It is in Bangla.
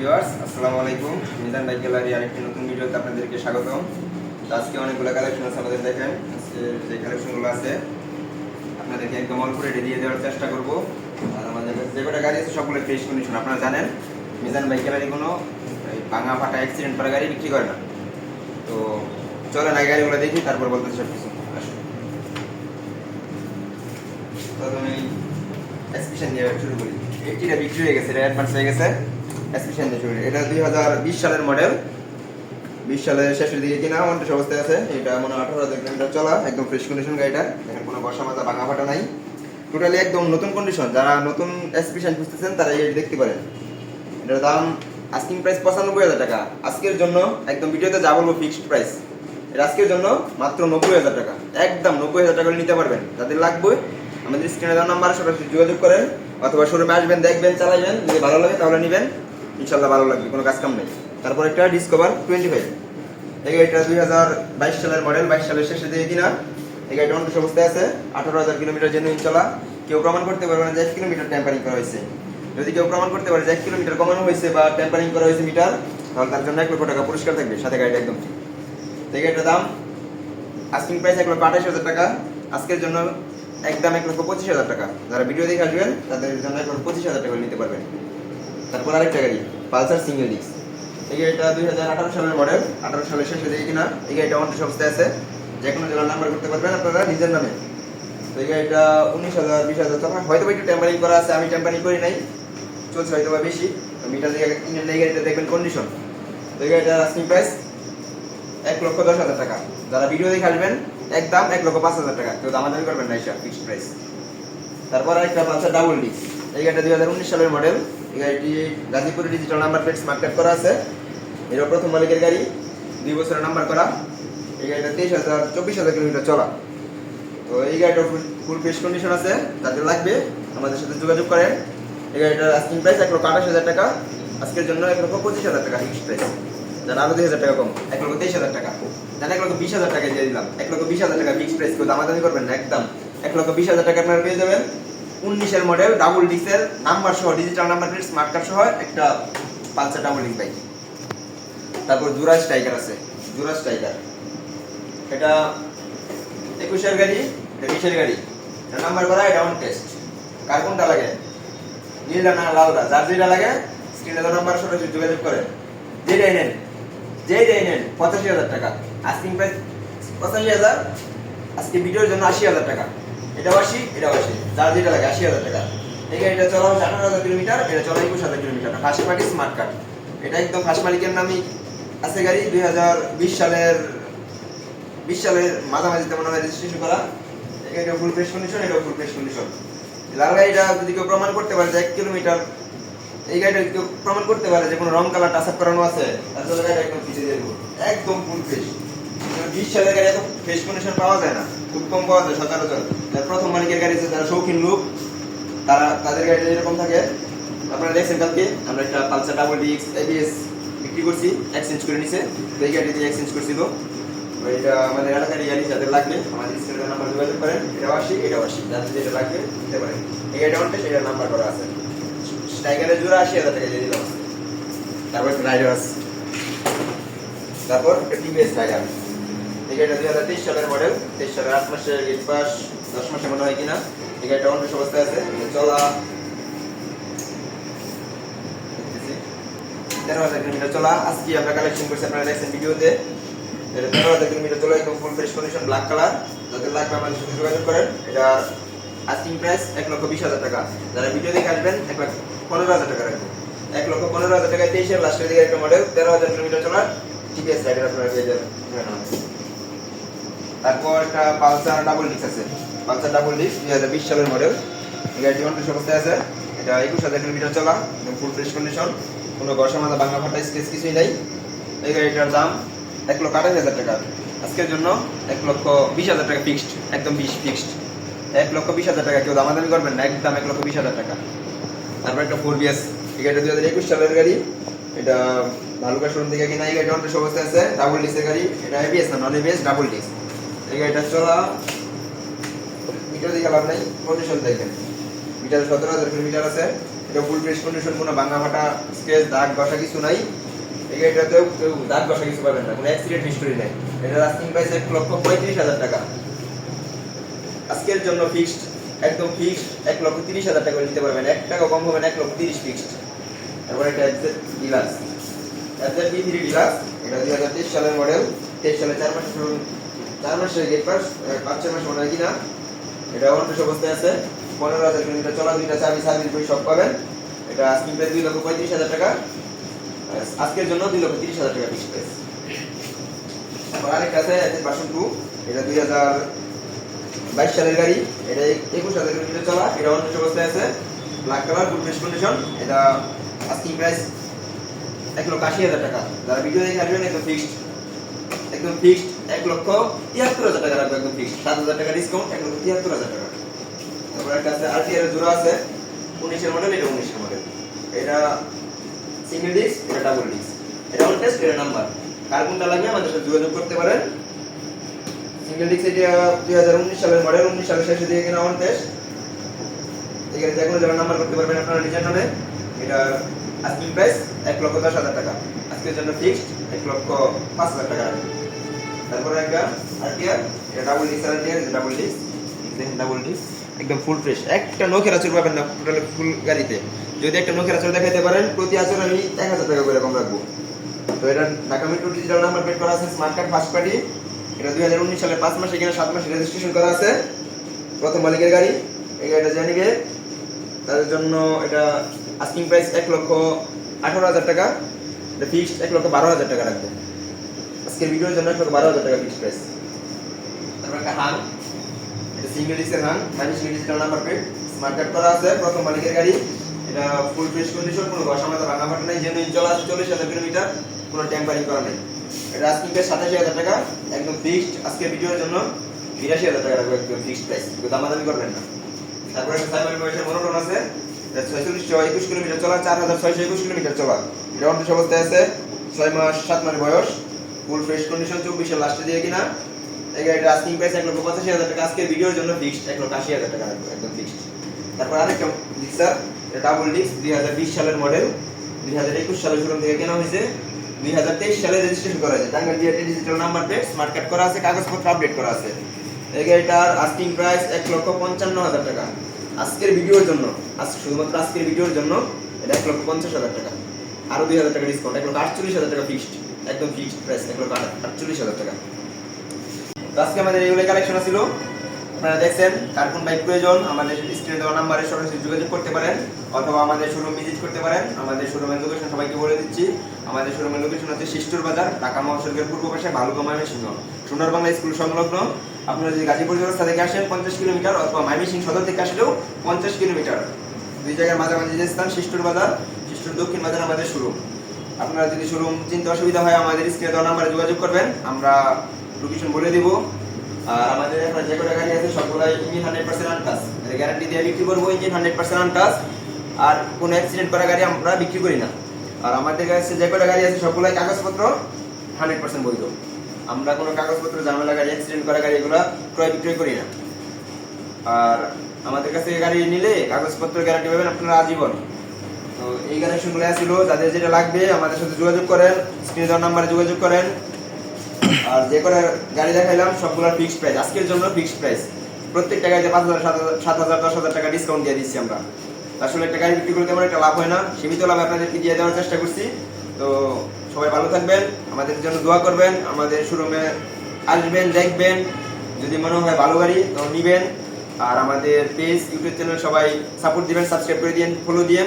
ভিউয়ার্স, আসসালামু আলাইকুম। মিজান বাইক গ্যালারি আরেকটি নতুন ভিডিওতে আপনাদেরকে স্বাগত তো আজকে অনেকগুলো কালেকশন আছে আমাদের, দেখেন। যে কালেকশনগুলো আছে, আপনাদেরকে একদম অল্প রেটে দিয়ে দেওয়ার চেষ্টা করব। আর আমাদের কাছে যে কটা গাড়ি আছে সবগুলো ফ্রেশ কন্ডিশন আপনারা জানেন। মিজান বাইক গ্যালারি কোনো ভাঙা ফাটা অ্যাক্সিডেন্ট করা গাড়ি বিক্রি করে না। তো চলেন আগে গাড়িগুলো দেখি, তারপর বলতে সব কিছু আসুন। প্রথমে এক্সপ্রেশন দিয়ে শুরু করি। এইটিটা বিক্রি হয়ে গেছে, এটা অ্যাডভান্স হয়ে গেছে। দিয়ে শুরু এটা দুই হাজার বিশ সালের মডেল বিশ সালের শেষের দিকে কিনা অন্টেস অবস্থায় আছে। এটা মনে হয় আঠারো হাজার কিলোমিটার চলা, একদম ফ্রেশ কন্ডিশন গাড়িটা। দেখেন কোনো বসা মাজা ভাঙা ফাটা নাই। টোটালি একদম নতুন কন্ডিশন যারা নতুন এক্সপ্রেশন খুঁজতেছেন, তারা এই দেখতে পারেন। এটার দাম আস্কিং প্রাইস পঁচানব্বই হাজার টাকা। আজকের জন্য একদম ভিডিওতে যা বলব ফিক্সড প্রাইস এটা আজকের জন্য মাত্র নব্বই হাজার টাকা। একদম নব্বই হাজার টাকা নিতে পারবেন। যাদের লাগবে, আমাদের স্ক্রিনে দেওয়া নাম্বার সরাসরি যোগাযোগ করেন। অথবা শোরুমে আসবেন, দেখবেন, চালাইবেন। যদি ভালো লাগে তাহলে নেবেন। ইনশাল্লাহ ভালো লাগবে, কোনো কাজ কাম নেই। তারপর একটা ডিসকভার টোয়েন্টি ফাইভ এই গাড়িটা দুই হাজার বাইশ সালের মডেল বাইশ সালের শেষে দিয়ে কিনা। এই গাড়িটা অন্য অবস্থায় আছে, আঠারো হাজার কিলোমিটার জেনুইন চলা কেউ প্রমাণ করতে পারবে না যে এক কিলোমিটার টেম্পারিং করা হয়েছে। যদি কেউ প্রমাণ করতে পারে যে এক কিলোমিটার কমানো হয়েছে বা টেম্পারিং করা হয়েছে মিটার তাহলে তার জন্য এক লক্ষ টাকা পুরস্কার থাকবে, সাথে গাড়িটা একদম ঠিক এই গাড়িটার দাম আস্কিং প্রাইস এক লক্ষ আঠাশ হাজার টাকা। আজকের জন্য একদম এক লক্ষ পঁচিশ হাজার টাকা। যারা ভিডিও দেখে আসবেন, তাদের জন্য এক লক্ষ পঁচিশ হাজার টাকা নিতে পারবেন। তারপর আরেকটা গাড়ি, পালসার সিঙ্গেল ডিস্ক। এই গাড়িটা দুই হাজার আঠারো সালের মডেল আঠারো সালের শেষে দিকে কিনা, এই গাড়িটা অন্য অবস্থায় আছে। যে কোনো জেলার নাম্বার করতে পারবেন, আপনারা নিজের নামে। তো এই গাড়িটা উনিশ হাজার, বিশ হাজার টাকা। হয়তো একটু টেম্পারিং করা আছে, আমি টেম্পারিং করি নাই। চলছে হয়তো বা বেশি। তো মিটার দিয়ে এই গাড়িটা দেখবেন কন্ডিশন তো এই গাড়িটার আস্কিং প্রাইস এক লক্ষ দশ হাজার টাকা। যারা ভিডিও দেখে আসবেন, একদম এক লক্ষ পাঁচ হাজার টাকা। কেউ দামাদামি করবেন না এটা ফিক্সড প্রাইস তারপর আরেকটা পালসার ডাবল ডিস্ক এই গাড়িটা দুই হাজার উনিশ সালের মডেল এই গাড়িটি গাজীপুরে digital number plate smart card করা আছে। এর প্রথম মালিকের গাড়ি, দুই বছরের নাম্বার করা। এই গাড়িটা তেইশ হাজার, চব্বিশ হাজার কিলোমিটার চলা। তো এই গাড়িটা ফুল ফ্রেশ কন্ডিশন আছে। যাদের লাগবে। আমাদের সাথে যোগাযোগ করেন। এই গাড়িটার আস্কিং প্রাইস এক লক্ষ আঠাশ হাজার টাকা। আজকের জন্য এক লক্ষ পঁচিশ হাজার টাকা ফিক্সড প্রাইস যারা আরও দুই হাজার টাকা কম। এক লক্ষ তেইশ হাজার টাকা। জান এক লক্ষ বিশ হাজার টাকা দিয়ে দিলাম। এক লক্ষ বিশ হাজার টাকা ফিক্সড প্রাইস কেউ দামাদামি করবেন না, একদম। এক লক্ষ বিশ হাজার টাকা আপনারা পেয়ে যাবেন। উনিশের মডেল ডাবল ডিসেল নাম্বার সহ digital number plate smart card সহ, একটা পালসার ডাবল ডিক্স বাইক তারপর জুরা স্ট্রাইকার আছে জুরা স্ট্রাইকার এটা একুশের গাড়ি, এটা বিশের গাড়ি। এটা নাম্বার করা, এটা অন টেস্ট কার কোনটা লাগে? নীলটা না, লালটা? যার যেটা লাগে স্ক্রিনে তো নাম্বার সরাসরি যোগাযোগ করেন যেটাই নেন যেটাই নেন, পঁচাশি হাজার টাকা। আস্কিং প্রাইস পঁচাশি হাজার, আজকে ভিডিওর জন্য আশি হাজার টাকা। এটা আশি এটা আশি যার যেটা লাগে, আশি হাজার টাকা। এই গাড়িটা চলা হচ্ছে আঠারো হাজার কিলোমিটার, এটা চলা একুশ হাজার kilometre first party smart card এটা একদম ফার্স্ট মালিকের নামই আছে গাড়ি, দুই হাজার বিশ সালের বিশ সালের মাঝামাঝিতে মনে হয় রেজিস্ট্রেশন করা। এটা ফুল ফ্রেশ কন্ডিশন এটা ফুল ফ্রেশ কন্ডিশন লাল গাড়িটা যদি কেউ প্রমাণ করতে পারে যে এক কিলোমিটার, এই গাড়িটা কেউ প্রমাণ করতে পারে যে কোনো রং কালার টাচ আপ করানো আছে, তাহলে গাড়িটা একদম পিছিয়ে দেবো। একদম ফুল ফ্রেশ বিশ সালের গাড়ি এত ফ্রেশ কন্ডিশন পাওয়া যায় না, খুব কম পাওয়া যায় সচরাচর যারা প্রথম মালিকের গাড়ি যারা শৌখিন লোক, তারা তাদের গাড়িটা এরকম থাকে, আপনারা দেখছেন কালকে, আমরা একটা পালসার ডাবল ডিক্স এবিএস বিক্রি করছি এক্সচেঞ্জ করে নিছে তো এই গাড়ি দিয়ে এক্সচেঞ্জ করছিল। এটা আমাদের এলাকারই গাড়ি, যাদের লাগবে, আমাদের স্ক্রিনের নাম্বার যোগাযোগ করেন এটাও আসি এটাও আসি যাদের যেটা লাগবে দিতে পারেন। এই গাড়িটা অনটে, সেটা নাম্বার করা আছে। স্ট্রাইকারের জোড়া আশি হাজার টাকা দিয়ে দিলাম। তারপর একটা রাইডার তারপর একটা টিভিএস রাইডার যোগাযোগ করেন। এটা আস্কিং প্রাইস এক লক্ষ বিশ হাজার টাকা। যারা ভিডিও দেখে আসবেন, এক লাখ পনেরো হাজার টাকা এক লক্ষ পনেরো হাজার টাকায় তেইশের লাস্টের দিকে একটা মডেল তেরো হাজার কিলোমিটার চলার টিপিএস রাইডার আপনারা পেয়ে যাবেন। তারপর একটা পালসার ডাবল ডিস্ক আছে। পালসার ডাবল ডিস্ক দুই হাজার বিশ সালের মডেল গাড়িটি অন্টেস অবস্থায় আছে। এটা একুশ হাজার কিলোমিটার চলা ফুল ফ্রেশ কন্ডিশন কোনো মাথা বাংলা ফাটা স্কেচ কিছুই নাই। এই গাড়িটার দাম এক লক্ষ আঠাশ হাজার টাকা। আজকের জন্য এক লক্ষ বিশ হাজার টাকা ফিক্সড একদম বিশ ফিক্সড এক লক্ষ বিশ হাজার টাকা, কেউ দামাদামি করবেন না, একদম এক লক্ষ বিশ হাজার টাকা। তারপর একটা ফোর বিএস এই গাড়িটা দুই হাজার একুশ সালের গাড়ি। এটা ভালুকা শোরুম থেকে কিনা, এই গাড়িটা অন্টেস অবস্থায় আছে। ডাবল ডিস্কের গাড়ি। এটা এবিএস না নন এবিএস ডাবল ডিস্ক আজকের জন্য ফিক্সড একদম ফিক্সড এক লক্ষ তিরিশ হাজার টাকা নিতে পারবেন। এক টাকা কম হবে না, এক লক্ষ তিরিশ ফিক্সড তারপরে একটা FZ deluxe FZ V three deluxe এটা দুই হাজার তেইশ সালের মডেল তেইশ সালে চার মাস শুরু চার মাসের গেট পাস পাঁচ, ছয় মাস মনে হয় কিনা, এটা অন্টেস অবস্থায় আছে। পনেরো হাজার কিলোমিটার চলা দুইটা চাবি সার্ভিস বই সব পাবেন। এটা আজকের প্রাইস দুই লক্ষ পঁয়ত্রিশ হাজার টাকা। আজকের জন্য দুই লক্ষ তিরিশ হাজার টাকা ফিক্স প্রাইস তারপর আরেকটা আছে বাসন টু, এটা দুই হাজার বাইশ সালের গাড়ি, এটা একুশ হাজার কিলোমিটার চলা, এটা অন্টেস অবস্থায় আছে। Black colour full fresh condition এটা আস্কিং প্রাইস এক লক্ষ আশি হাজার টাকা। যারা ভিডিও দেখে আসবেন, একদম ফিক্সড একদম ফিক্সড এক লক্ষ তিয়াত্তর হাজার টাকা রাখব একদম ফিক্সড সাত হাজার টাকা ডিসকাউন্ট এক লক্ষ তিয়াত্তর হাজার টাকা। তারপর একটা আছে আর টি আর জোড়া আছে, উনিশের মডেল এটা উনিশের মডেল এটা সিঙ্গেল ডিস্ক এটা ডাবল ডিস্ক এটা অন টেস্ট এটা নাম্বার কার কোনটা লাগবে আমাদের সাথে যোগাযোগ করতে পারেন। সিঙ্গেল ডিস্ক এটা দুই হাজার উনিশ সালের মডেল উনিশ সালের শেষে দিয়ে কিনা অন টেস্ট এখানে যে কোনো জায়গায় নাম্বার করতে পারবেন আপনারা নিজের নামে। এটা আজকিং প্রাইস এক লক্ষ দশ হাজার টাকা। আজকের জন্য ফিক্সড এক লক্ষ পাঁচ হাজার টাকা রাখবেন তারপরে একটা আরটিআর এটা double disc double disc double disc একদম ফুল ফ্রেশ একটা নখের আচর পাবেন না টোটাল ফুল গাড়িতে। যদি একটা নখের আচর দেখাইতে পারেন, প্রতি আচর আমি এক হাজার টাকা করে কম রাখব। তো এটা Dhaka metro digital number plate করা আছে স্মার্ট কার্ড ফার্স্ট পার্টি। এটা দুই হাজার উনিশ সালে পাঁচ মাসে এখানে সাত মাসে রেজিস্ট্রেশন করা আছে। প্রথম মালিকের গাড়ি, এই গাড়িটা জানি গে তাদের জন্য এটা আস্কিং প্রাইস এক লক্ষ আঠারো হাজার টাকা। এটা ফিক্সড এক লক্ষ বারো হাজার টাকা রাখব। আজকের ভিডিওর জন্য এক বারো হাজার টাকা ফিক্সড প্রাইস তারপর একটা হান এটা সিঙ্গেল হান প্লেট স্মার্ট করা আছে, প্রথম মালিকের গাড়ি। এটা ফুল কন্ডিশন কোনো মাথা, ভাঙা ফাটা নেই যেন আছে চল্লিশ হাজার কিলোমিটার, কোনো টেম্পারিং করা নেই। এটা আজকিং সাতাশি হাজার টাকা, একদম ফিক্সড আজকের ভিডিওর জন্য বিরাশি হাজার টাকা রাখব একদম ফিক্সড প্রাইস দামাদামি করবেন না। তারপরে একটা সাইবার বয়সের মনোটন আছে ছয়চল্লিশশো একুশ কিলোমিটার চলা, চার হাজার ছয়শো একুশ কিলোমিটার চলা। এটা অবস্থায় আছে, ছয় মাস, সাত মাস বয়স। ফুল ফ্রেশ কন্ডিশন চব্বিশের লাস্টে দিয়ে কিনা? এই গাড়িটা আস্কিং প্রাইস এক লক্ষ পঁচাশি হাজার টাকা। আজকের ভিডিওর জন্য ফিক্সড এক লক্ষ আশি হাজার টাকা একদম ফিক্সড তারপর আরেকটা এটা ডাবল ডিস্ক দুই হাজার বিশ সালের মডেল দুই হাজার একুশ সালের শোরুম থেকে কেনা হয়েছে। দুই হাজার তেইশ সালে রেজিস্ট্রেশন করা হয়েছে। Tangail DRT digital number plate smart card করা আছে, কাগজপত্র আপডেট করা আছে। এই গাড়িটার আস্কিং প্রাইস এক লক্ষ পঞ্চান্ন হাজার টাকা। আজকের ভিডিওর জন্য, আজ শুধুমাত্র আজকের ভিডিওর জন্য, এটা এক লক্ষ পঞ্চাশ হাজার টাকা। আরও দুই হাজার টাকা ডিসকাউন্ট এক লক্ষ আটচল্লিশ হাজার টাকা ফিক্সড একদম ফিক্সড প্রাইস আট- আটচল্লিশ হাজার টাকা। আজকে আমাদের এইগুলো কালেকশন ছিল। আপনারা দেখছেন কার কোন বাইক প্রয়োজন, আমাদের স্ক্রিনে দেওয়া নাম্বারে সরাসরি যোগাযোগ করতে পারেন, অথবা আমাদের শোরুম ভিজিট করতে পারেন। আমাদের শোরুমের লোকেশন সবাইকে বলে দিচ্ছি। আমাদের শোরুমের লোকেশন হচ্ছে শিষ্টুর বাজার, ঢাকা মহাসড়কের পূর্ব পাশে বালুকা ময়মনসিংহ সোনার বাংলা স্কুল সংলগ্ন। আপনারা যদি গাজীপুর রাস্তা থেকে আসেন, পঞ্চাশ কিলোমিটার, অথবা ময়মনসিংহ সদর থেকে আসলেও পঞ্চাশ কিলোমিটার। দুই জায়গার মাঝামাঝি যে স্থান, শিষ্টুর বাজার, শিষ্টুর দক্ষিণ বাজার আমাদের শোরুম আপনারা যদি শোরুম চিনতে অসুবিধা হয়, আমাদের স্ক্রিনে দেওয়া নাম্বারে যোগাযোগ করবেন। আমরা লোকেশন বলে দিব। আর আমাদের এখন যে কটা গাড়ি আছে, সবগুলাই engine hundred percent untouched guarantee দিয়ে বিক্রি করব ইঞ্জিন হান্ড্রেড পার্সেন্ট আনটাস আর কোনো অ্যাক্সিডেন্ট করা গাড়ি আমরা বিক্রি করি না। আর আমাদের কাছে যে কটা গাড়ি আছে, সবগুলাই কাগজপত্র হান্ড্রেড পার্সেন্ট বৈধ। আমরা কোনো কাগজপত্র, ঝামেলা গাড়ি অ্যাক্সিডেন্ট করা গাড়ি এগুলো ক্রয় বিক্রয় করি না। আর আমাদের কাছে গাড়ি নিলে কাগজপত্র গ্যারান্টি পাবেন আপনারা আজীবন। তো এই কানেকশনগুলো ছিল যাদের যেটা লাগবে আমাদের সাথে যোগাযোগ করেন স্ক্রিনে দেওয়ার নাম্বারে যোগাযোগ করেন। আর যে করে গাড়ি দেখাইলাম সবগুলোর ফিক্সড প্রাইস আজকের জন্য ফিক্সড প্রাইস প্রত্যেকটা গাড়িতে পাঁচ হাজার, সাত হাজার দশ হাজার টাকা ডিসকাউন্ট দিয়ে দিচ্ছি আমরা। আসলে একটা গাড়ি বিক্রি করতে আমার একটা লাভ হয় না। সীমিত লাভ আপনাদেরকে দিয়ে দেওয়ার চেষ্টা করছি। তো সবাই ভালো থাকবেন, আমাদের জন্য দোয়া করবেন, আমাদের শোরুমে আসবেন, দেখবেন। যদি মনে হয় ভালো গাড়ি তো নিবেন। আর আমাদের পেজ, ইউটিউব চ্যানেল সবাই সাপোর্ট দিবেন সাবস্ক্রাইব করে দিন ফলো দিন